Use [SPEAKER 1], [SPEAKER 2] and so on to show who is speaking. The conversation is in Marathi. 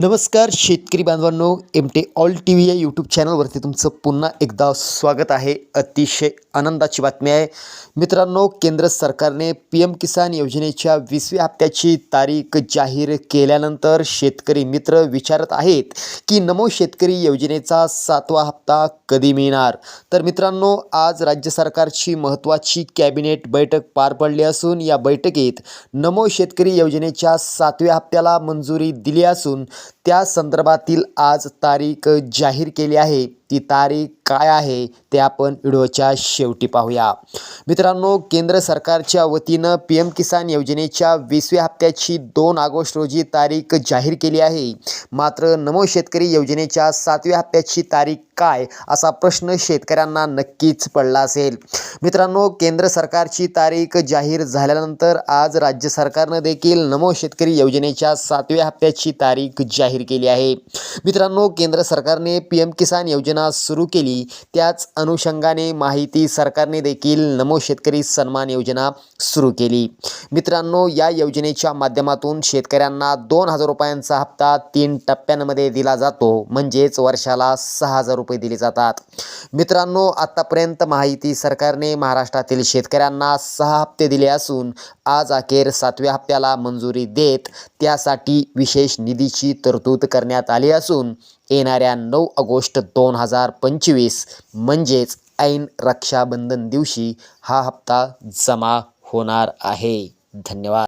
[SPEAKER 1] नमस्कार शेतकरी बांधवांनो M T all T V या यूट्यूब चॅनलवरती तुमचं पुन्हा एकदा स्वागत आहे. अतिशय आनंदाची बातमी आहे. मित्रांनो केंद्र सरकारने पी एम किसान योजनेच्या वीसव्या हप्त्याची तारीख जाहीर केल्यानंतर शेतकरी मित्र विचारत आहेत की नमो शेतकरी योजनेचा सातवा हप्ता कधी मिळणार? तर मित्रांनो आज राज्य सरकारची महत्त्वाची कॅबिनेट बैठक पार पडली असून या बैठकीत नमो शेतकरी योजनेच्या सातव्या हप्त्याला मंजुरी दिली असून त्या संदर्भातील आज तारीख जाहीर केली आहे. ती तारीख काय आहे ते आपण व्हिडिओच्या शेवटी पाहूया. मित्रांनो केंद्र सरकारच्या वतीनं पी एम किसान योजनेच्या वीसव्या हप्त्याची दोन ऑगस्ट रोजी तारीख जाहीर केली आहे. मात्र नमो शेतकरी योजनेच्या सातव्या हप्त्याची तारीख काय असा प्रश्न शेतकऱ्यांना नक्कीच पडला असेल. मित्रांनो केंद्र सरकारची तारीख जाहीर झाल्यानंतर आज राज्य सरकारनं देखील नमो शेतकरी योजनेच्या सातव्या हप्त्याची तारीख जाहीर केली आहे. मित्रांनो केंद्र सरकारने पी एम किसान योजना सुरू केली. त्याच अनुषंगाने माहिती सरकारने देखील नमो शेतकरी सन्मान योजना सुरू केली. मित्रांनो या योजनेच्या माध्यमातून शेतकऱ्यांना दोन हजार रुपयांचा हप्ता तीन टप्प्यांमध्ये दिला जातो. म्हणजेच वर्षाला सहा हजार रुपये दिले जातात. मित्रांनो आत्तापर्यंत माहिती सरकारने महाराष्ट्रातील शेतकऱ्यांना सहा हप्ते दिले असून आज अखेर सातव्या हप्त्याला मंजुरी देत त्यासाठी विशेष निधीची तरतूद करण्यात आली असून येणाऱ्या नऊ ऑगस्ट दोन हजार पंचवीस म्हणजेच ऐन रक्षाबंधन दिवशी हा हप्ता जमा होणार आहे. धन्यवाद.